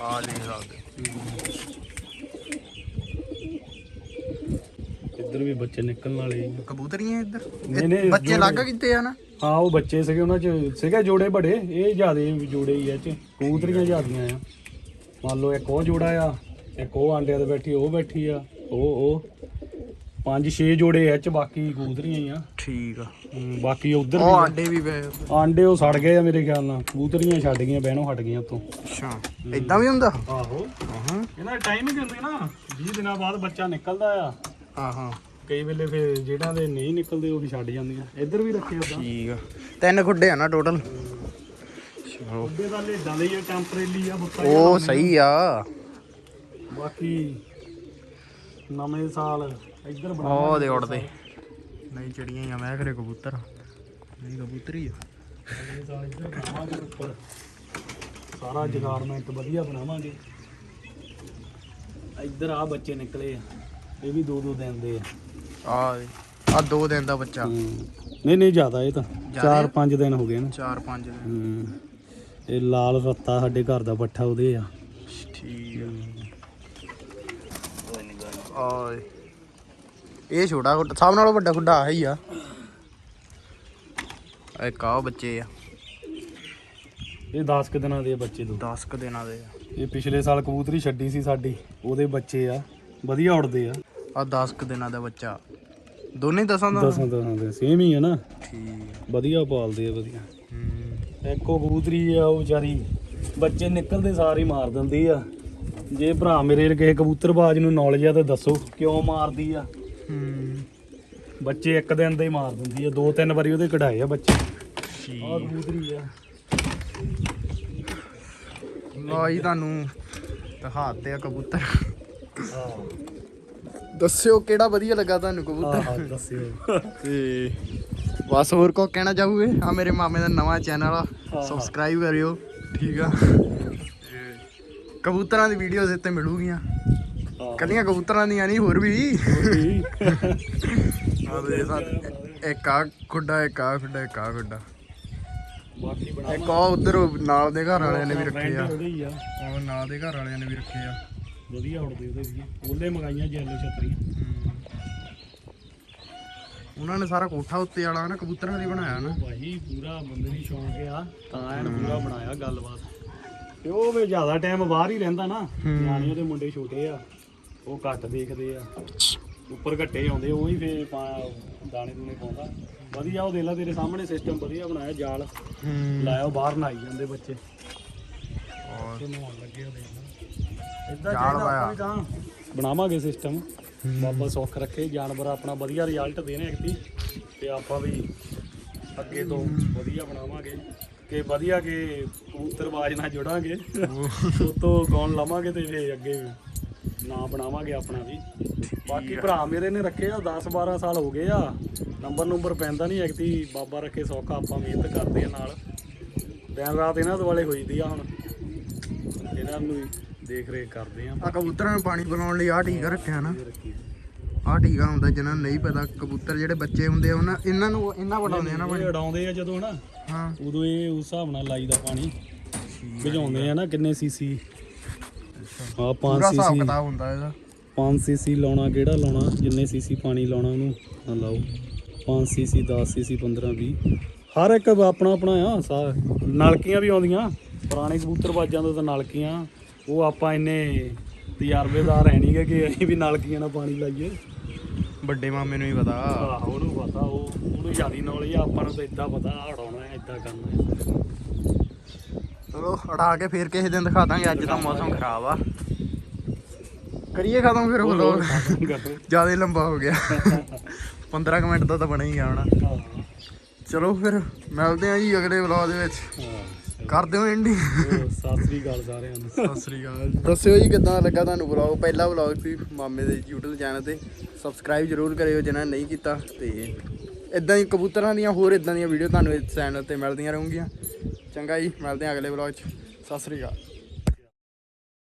ਆ ਲੈ ਸਕਦੇ। ਇੱਧਰ ਵੀ ਬੱਚੇ ਨਿਕਲਣ ਵਾਲੇ ਆ। ਕਬੂਤਰੀਆਂ ਇੱਧਰ? ਨਹੀਂ, ਇਹ ਨਹੀਂ, ਬੱਚੇ ਜੋੜੇ। ਲੱਗ ਕਿਤੇ ਆ ਨਾ? ਹਾਂ ਉਹ ਬੱਚੇ ਸੀਗੇ ਉਹਨਾਂ ਚ ਸੀਗੇ ਜੋੜੇ ਬੜੇ। ਇਹ ਜਿਆਦੇ ਜੋੜੇ ਹੀ ਆ ਚ। ਕਬੂਤਰੀਆਂ ਜਿਆਦੀਆਂ ਆ। ਮੰਨ ਲਓ ਇੱਕ ਉਹ ਜੋੜਾ ਆ ਇੱਕ ਉਹ ਆਂਡਿਆਂ ਤੇ ਬੈਠੀ ਉਹ ਬੈਠੀ ਆ ਉਹ ਉਹ। ਪੰਜ ਛੇ ਜੋੜੇ ਆ ਚ ਬਾਕੀ ਕਬੂਤਰੀਆਂ ਹੀ ਆ। ਠੀਕ ਆ। ਹਮ, ਬਾਕੀ ਉਧਰ ਉਹ ਵੀ ਆਂਡੇ ਵੀ ਪਏ। ਆਂਡੇ ਉਹ ਸੜ ਗਏ ਆ ਮੇਰੇ ਖਿਆਲ ਨਾਲ। ਕਬੂਤਰੀਆਂ ਛੱਡ ਗਈਆਂ ਬਹਿਣੋਂ ਹਟ ਗਈਆਂ ਉਤੋਂ ਅੱਛਾ। ਇਦਾਂ ਵੀ ਹੁੰਦਾ? ਆਹੋ। ਹਾਂ। ਇਹਨਾਂ ਟਾਈਮ ਹੀ ਹੁੰਦੇ ਨਾ। 20 ਦਿਨਾਂ ਬਾਅਦ ਬੱਚਾ ਨਿਕਲਦਾ ਆ। ਹਾਂ ਹਾਂ। ਕਈ ਵੇਲੇ ਫਿਰ ਜਿਹੜਾ ਦੇ ਨਹੀਂ ਨਿਕਲਦੇ ਉਹ ਵੀ ਛੱਡ ਜਾਂਦੀਆਂ। ਇੱਧਰ ਵੀ ਰੱਖੇ ਉਦਾਂ ਠੀਕ ਆ। ਤਿੰਨ ਖੁੱਡੇ ਆ ਨਾ ਟੋਟਲ ਚਲੋ। ਉਹਦੇ ਦਾ ਲੇਡਾਂ ਦੇ ਹੀ ਟੈਂਪਰੇਰੀ ਆ ਬੁੱਤਾ ਉਹ ਸਹੀ ਆ। ਬਾਕੀ ਨਵੇਂ ਸਾਲ ਇੱਧਰ ਬਣਾ ਉਹ ਦੇ ਉੜਦੇ ਨਹੀਂ ਚੜੀਆਂ ਹੀ ਆ ਮੈਂ ਘਰੇ ਕਬੂਤਰ ਨਹੀਂ ਕਬੂਤਰੀ ਆ। ਨਵੇਂ ਸਾਲ ਇੱਧਰ ਬਣਾਵਾਂਗੇ ਉੱਪਰ। ਸਾਰਾ ਜਗਾਰਮੈਂਟ ਵਧੀਆ ਬਣਾਵਾਂਗੇ। ਇੱਧਰ ਆ ਬੱਚੇ ਨਿਕਲੇ ਆ। ਇਹ ਵੀ ਦੋ ਦੋ ਦਿਨ ਦੇ ਆ। ਆ ਆ ਦੋ ਦਿਨ ਦਾ ਬੱਚਾ। ਨਹੀਂ ਨਹੀਂ ਜ਼ਿਆਦਾ ਇਹ ਤਾਂ। ਜ਼ਿਆਦਾ 4-5 ਦਿਨ ਹੋ ਗਏ ਨਾ। 4-5 ਦਿਨ। ਹੂੰ। ਇਹ ਲਾਲ ਰੱਤਾ ਸਾਡੇ ਘਰ ਦਾ ਪੱਠਾ ਉਹਦੇ ਆ। ਠੀਕ ਆ। ਇਹ ਛੋਟਾ ਖੁੱਡਾ ਸਭ ਨਾਲੋਂ ਵੱਡਾ ਖੁੱਡਾ ਆ ਹੀ ਆ। ਆ ਉਹ ਬੱਚੇ ਆ। ਇਹ 10 ਕੁ ਦਿਨਾਂ ਦੇ ਆ ਬੱਚੇ ਦੋ। 10 ਕ ਦਿਨਾਂ ਦੇ ਆ। ਇਹ ਪਿਛਲੇ ਸਾਲ ਕਬੂਤਰੀ ਛੱਡੀ ਸੀ ਸਾਡੀ ਉਹਦੇ ਬੱਚੇ ਆ। ਵਧੀਆ ਉੜਦੇ ਆ। ਆ 10 ਕ ਦਿਨਾਂ ਦਾ ਬੱਚਾ। ਦੋਨੇ ਦਸਾਂ ਦਾ? ਦਸਾਂ ਦਸਾਂ ਦੇ ਸੇਮ ਹੀ ਆ ਨਾ। ਠੀਕ। ਵਧੀਆ ਪਾਲਦੇ ਆ ਵਧੀਆ। ਹੂੰ। ਇੱਕੋ ਕਬੂਤਰੀ ਆ ਉਹ ਵਿਚਾਰੀ ਬੱਚੇ ਨਿਕਲਦੇ ਸਾਰ ਹੀ ਮਾਰ ਦਿੰਦੀ ਆ। ਜੇ ਭਰਾ ਮੇਰੇ ਕਿਸੇ ਕਬੂਤਰਬਾਜ਼ ਨੂੰ ਨੌਲੇਜ ਆ ਤਾਂ ਦੱਸੋ ਕਿਉਂ ਮਾਰਦੀ ਆ। ਹੂੰ। ਬੱਚੇ ਇੱਕ ਦਿਨ ਦੇ ਹੀ ਮਾਰ ਦਿੰਦੀ ਆ ਦੋ ਤਿੰਨ ਵਾਰੀ ਉਹਦੇ ਕਢਾਏ ਆ ਬੱਚੇ। ਠੀਕ। ਕਬੂਤਰੀ ਆ। ਲੋ ਜੀ ਤੁਹਾਨੂੰ ਦਿਖਾਤੇ ਆ ਕਬੂਤਰ। ਹਾਂ। ਦੱਸਿਓ ਕਿਹੜਾ ਵਧੀਆ ਲੱਗਾ ਤੁਹਾਨੂੰ ਕਬੂਤਰ? ਦੱਸਿਓ। ਤੇ ਬਸ ਹੋਰ ਕੋ ਕਹਿਣਾ ਚਾਹੋਗੇ? ਆ ਮੇਰੇ ਮਾਮੇ ਦਾ ਨਵਾਂ ਚੈਨਲ ਆ। ਸਬਸਕ੍ਰਾਈਬ ਕਰਿਓ ਠੀਕ ਆ? ਤੇ ਕਬੂਤਰਾਂ ਦੀ ਵੀਡੀਓਜ਼ ਇੱਥੇ ਮਿਲੂਗੀਆਂ। ਕੱਲੀਆਂ ਕਬੂਤਰਾਂ ਦੀਆਂ ਨਹੀਂ ਹੋਰ ਵੀ। ਆ ਦੇ ਇੱਕ ਆ ਖੁੱਡਾ ਇੱਕ ਆ ਖੁੱਡਾ ਇੱਕ ਆ ਖੁੱਡਾ। ਬਾਕੀ ਬਣਾ ਇੱਕ ਉਹ ਉਧਰ ਨਾਲ ਦੇ ਘਰ ਵਾਲਿਆਂ ਨੇ ਵੀ ਰੱਖੇ ਆ। ਉਹ ਨਾਲ ਦੇ ਘਰ ਵਾਲਿਆਂ ਨੇ ਵੀ ਰੱਖੇ ਆ। ਵਧੀਆ ਉੜਦੇ ਉਹਦੇ ਵੀ। ਉਹਲੇ ਮੰਗਾਈਆਂ ਜੈਲੋ ਛਤਰੀਆਂ। ਉਹਨਾਂ ਨੇ ਸਾਰਾ ਕੋਠਾ ਉੱਤੇ ਵਾਲਾ ਨਾ ਕਬੂਤਰਾਂ ਦੀ ਬਣਾਇਆ ਨਾ। ਭਾਈ ਪੂਰਾ ਬੰਦੇ ਦੀ ਸ਼ੌਂਕ ਆ। ਤਾਂ ਐਨ ਪੂਰਾ ਬਣਾਇਆ ਗੱਲਬਾਤ। ਤੇ ਉਹ ਵੀ ਜ਼ਿਆਦਾ ਟਾਈਮ ਬਾਹਰ ਹੀ ਰਹਿੰਦਾ ਨਾ। ਨਿਆਣੇ ਉਹਦੇ ਮੁੰਡੇ ਛੋਟੇ ਆ। ਉਹ ਘੱਟ ਦੇਖਦੇ ਆ। ਉੱਪਰ ਘੱਟੇ ਆਉਂਦੇ ਉਹ ਹੀ ਫੇ ਦਾਣੇ ਦੂਣੇ ਪਾਉਂਦਾ। ਵਧੀਆ ਉਹ ਦੇਖ ਲਾ ਤੇਰੇ ਸਾਹਮਣੇ ਸਿਸਟਮ ਵਧੀਆ ਬਣਾਇਆ ਜਾਲ। ਲਾਇਆ ਉਹ ਬਾਹਰ ਨਹਾਈ ਜਾਂਦੇ ਬੱਚੇ। ਨਹਾਉਣ ਲੱਗੇ ਉਹ ਦੇਖ ਇਦਾਂ ਜਾਲ ਤਾਂ ਬਣਾਵਾਂਗੇ ਸਿਸਟਮ ਬਾਬਾ ਸੁੱਖ ਰੱਖੇ ਜਾਨਵਰ ਆਪਣਾ ਵਧੀਆ ਰਿਜ਼ਲਟ ਦੇਣ ਐਕਟੀ ਤੇ ਆਪਾਂ ਵੀ ਅੱਗੇ ਤੋਂ ਵਧੀਆ ਬਣਾਵਾਂਗੇ। ਕਿ ਵਧੀਆ ਕਿ ਕਬੂਤਰਬਾਜ਼ ਨਾਲ ਜੁੜਾਂਗੇ। ਉਤੋਂ ਗਾਉਣ ਲਾਵਾਂਗੇ ਤੇ ਫੇ ਅੱਗੇ ਨਾਂ ਬਣਾਵਾਂਗੇ ਆਪਣਾ ਵੀ। ਬਾਕੀ ਭਰਾ ਮੇਰੇ ਨੇ ਰੱਖੇ ਆ 10 12 ਸਾਲ ਹੋ ਗਏ ਆ। ਨੰਬਰ ਨੰਬਰ ਪੈਂਦਾ ਨਹੀਂ ਐਕਟੀ ਬਾਬਾ ਰੱਖੇ ਸੌਖਾ ਆਪਾਂ ਮਿਹਨਤ ਕਰਦੇ ਆ ਨਾਲ। ਦਿਨ ਰਾਤ ਇਹਨਾਂ ਦੁਆਲੇ ਹੋਈਦੀ ਆ ਹੁਣ। ਇਹਨਾਂ ਨੂੰ ਹੀ ਦੇਖ ਰੇਖ ਕਰਦੇ ਆ। ਆ ਕਬੂਤਰਾਂ ਨੂੰ ਪਾਣੀ ਪਿਲਾਉਣ ਲਈ ਆ ਟੀਕਾ ਰੱਖਿਆ ਨਾ। ਆ ਟੀਕਾ ਹੁੰਦਾ ਜਿਨ੍ਹਾਂ ਨੂੰ ਨਹੀਂ ਪਤਾ ਕਬੂਤਰ ਜਿਹੜੇ ਬੱਚੇ ਹੁੰਦੇ ਆ ਉਹਨਾਂ ਇਹਨਾਂ ਨੂੰ ਇਹਨਾਂ ਵਟਾਉਂਦੇ ਆ ਨਾ ਪਾਣੀ। ਉਡਾਉਂਦੇ ਆ ਜਦੋਂ ਨਾ ਹਾਂ। ਉਦੋਂ ਇਹ ਉਸ ਹਿਸਾਬ ਨਾਲ ਲਾਈਦਾ ਪਾਣੀ। ਭਜਾਉਂਦੇ ਆ। ਨਾ ਕਿੰਨੇ ਸੀਸੀ ਆ 5 ਪੂਰਾ ਹਿਸਾਬ ਸੀਸੀ ਕਿਤਾਬ ਹੁੰਦਾ ਇਹਦਾ। 5 ਸੀਸੀ ਲਾਉਣਾ ਕਿਹੜਾ ਲਾਉਣਾ? ਜਿੰਨੇ ਸੀਸੀ ਪਾਣੀ ਲਾਉਣਾ ਉਹਨੂੰ ਨਾ ਲਾਓ। 5 ਸੀਸੀ 10 ਸੀਸੀ 15 20 ਹਰ ਇੱਕ ਆਪਣਾ ਆਪਣਾ ਆ ਨਲਕੀਆਂ ਵੀ ਆਉਂਦੀਆਂ। ਪੁਰਾਣੇ ਕਬੂਤਰਬਾਜ਼ਾਂ ਤੋਂ ਤਾਂ ਨਲਕੀਆਂ। ਉਹ ਆਪਾਂ ਇੰਨੇ ਤਜਰਬੇਦਾਰ ਹੈ ਨਹੀਂਗੇ ਕਿ ਅਸੀਂ ਵੀ ਨਲਕੀਆਂ ਨਾਲ ਪਾਣੀ ਲਾਈਏ। ਵੱਡੇ ਮਾਮੇ ਨੂੰ ਹੀ ਪਤਾ। ਆਹੋ ਉਹਨੂੰ ਪਤਾ ਉਹ ਉਹਨੂੰ ਜ਼ਿਆਦਾ ਨੌਲੇਜ ਆ ਆਪਾਂ ਨੂੰ ਤਾਂ ਇਦਾਂ ਪਤਾ ਹੜਾਉਣਾ ਹੈ ਇਦਾਂ ਕਰਨਾ ਹੈ। ਚਲੋ ਅੜਾ ਕੇ ਫੇਰ ਕਿਸੇ ਦਿਨ ਦਿਖਾ ਦਾਂਗੇ ਅੱਜ ਤਾਂ ਮੌਸਮ ਖਰਾਬ ਆ। ਕਰੀਏ ਖਤਮ ਫਿਰ ਵਲੋਗ ਜ਼ਿਆਦਾ ਲੰਬਾ ਹੋ ਗਿਆ। 15 ਕੁ ਮਿੰਟ ਦਾ ਤਾਂ ਬਣਾ ਹੀ ਗਿਆ ਹੁਣ ਚਲੋ ਫਿਰ ਮਿਲਦੇ ਆ ਜੀ ਅਗਲੇ ਵਲੌਗ ਦੇ ਵਿੱਚ। ਕਰ ਦਿਓ ਐਂਡਿੰਗ ਉਹ ਸਤਿ ਸ੍ਰੀ ਅਕਾਲ ਸਾਰਿਆਂ ਨੂੰ। ਸਤਿ ਸ੍ਰੀ ਅਕਾਲ ਦੱਸਿਓ ਜੀ ਕਿਦਾਂ ਲੱਗਾ ਤੁਹਾਨੂੰ ਵਲੌਗ ਪਹਿਲਾ ਵਲੌਗ ਸੀ ਮਾਮੇ ਦੇ YouTube ਚੈਨਲ ਤੇ। ਸਬਸਕ੍ਰਾਈਬ ਜਰੂਰ ਕਰਿਓ ਜਿਨ੍ਹਾਂ ਨੇ ਨਹੀਂ ਕੀਤਾ ਤੇ ਇਦਾਂ ਹੀ ਕਬੂਤਰਾਂ ਦੀਆਂ ਹੋਰ ਇਦਾਂ ਦੀਆਂ ਵੀਡੀਓ ਤੁਹਾਨੂੰ ਇਸ ਚੈਨਲ ਤੇ ਮਿਲਦੀਆਂ ਰਹੂੰਗੀਆਂ। ਚੰਗਾ ਜੀ ਮਿਲਦੇ ਆ ਅਗਲੇ ਵਲੌਗ 'ਚ। ਸਤਿ ਸ੍ਰੀ ਅਕਾਲ।